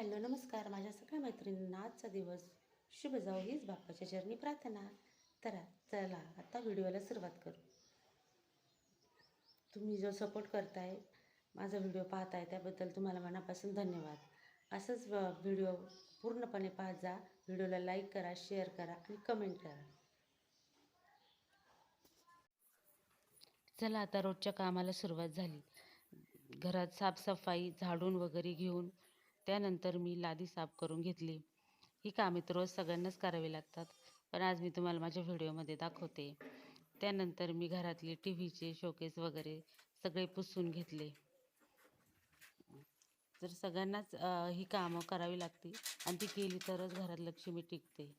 Hello नमस्कार. माझ्या सगळ्या मैत्रिणींना आजचा दिवस शुभ जाऊ हीच बाप्पाच्या चरणी प्रार्थना. तर चला आता व्हिडिओला सुरुवात करू. तुम्ही जो सपोर्ट करताय माझा व्हिडिओ पाहताय त्याबद्दल तुम्हाला मनापासून धन्यवाद. असंच व्हिडिओ पूर्णपणे पाहत जा व्हिडिओला लाईक करा शेअर करा आणि कमेंट करा. चला आता रोजच्या कामाला सुरुवात झाली. घरात साफसफाई झाडून वगैरे घेऊन त्यानंतर मी लादी साफ करून घेतली. ही कामे तर रोज सगळ्यांनाच करावी लागतात पण आज मी तुम्हाला माझ्या व्हिडिओमध्ये दाखवते. त्यानंतर मी घरातले टी व्हीचे शोकेस वगैरे सगळे पुसून घेतले. तर सगळ्यांनाच ही कामं करावी लागतील आणि ती केली तरच घरात लक्ष्मी टिकते.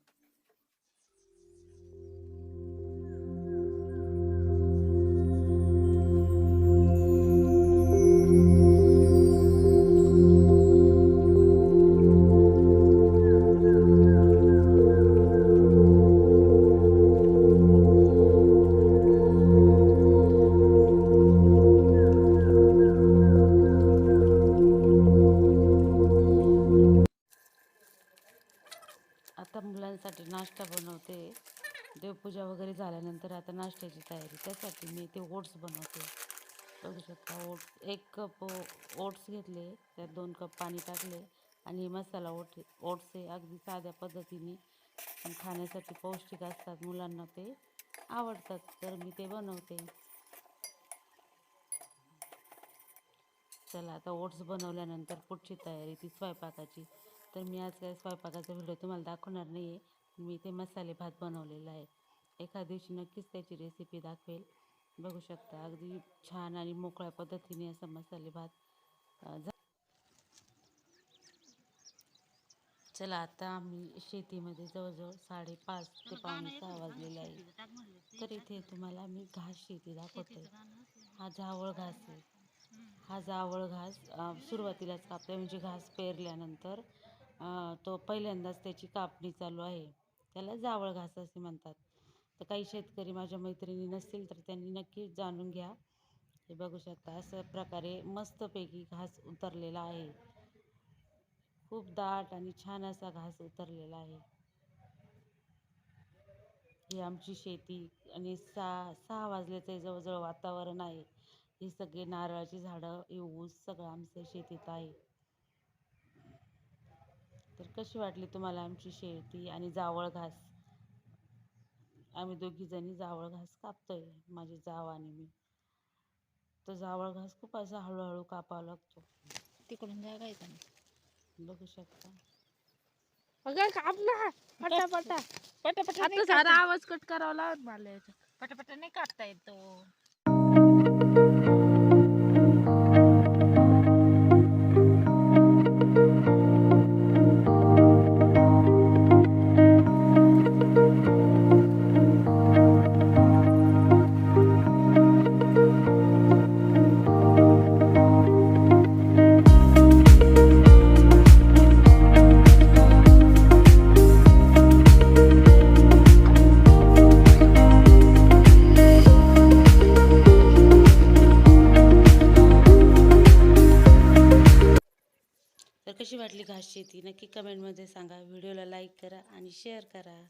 आता मुलांसाठी नाश्ता बनवते. देवपूजा वगैरे झाल्यानंतर आता नाश्त्याची तयारी. त्यासाठी मी ते ओट्स बनवते. बघू शकता ओट्स. एक कप ओट्स घेतले त्यात दोन कप पाणी टाकले आणि हे मसाला ओट ओट्स हे अगदी साध्या पद्धतीने खाण्यासाठी पौष्टिक असतात मुलांना ते आवडतात. तर मी ते बनवते. चला आता ओट्स बनवल्यानंतर पुढची तयारी ती स्वयंपाकाची. तर मी आज काय स्वयंपाकाचा व्हिडिओ तुम्हाला दाखवणार नाही आहे मी ते मसाले भात बनवलेला आहे. एका दिवशी नक्कीच त्याची रेसिपी दाखवेल. बघू शकता अगदी छान आणि मोकळ्या पद्धतीने असा मसाले भात चला आता आम्ही शेतीमध्ये जवळजवळ साडेपाच ते पावणे सहा वाजलेले आहे. तर इथे तुम्हाला मी घास शेती दाखवते. हा जावळ घास आहे. हा जावळ घास सुरुवातीलाच कापते म्हणजे घास पेरल्यानंतर तो पहिल्यांदाच त्याची कापणी चालू आहे. त्याला जावळ घास असे म्हणतात. तर काही शेतकरी माझ्या मैत्रिणी नसतील तर त्यांनी नक्कीच जाणून घ्या. हे बघू शकता अशा प्रकारे मस्तपैकी घास उतरलेला आहे. खूप दाट आणि छान असा घास उतरलेला आहे. ही आमची शेती आणि सहा सहा वाजल्याचं जवळजवळ वातावरण आहे. ही सगळी नारळाची झाडं हे ऊस सगळं आमच्या शेतीत आहे. तर कशी वाटली तुम्हाला आमची शेती आणि जावळ घास? आम्ही दोघी जणी जावळ घास कापतोय माझी जाव आणि मी. तो जावळ घास खूप असा हळूहळू कापावा लागतो. तिकडून जागा आहे का बघू शकता. अगं काप ना. पटापटा. पटापटा आता सारा आवाज कट करावा लागत मला याचा पटापटा नाही काढता येतो कशी वाटली घास शेती नक्की कमेंटमध्ये सांगा. व्हिडिओला लाईक करा आणि शेअर करा.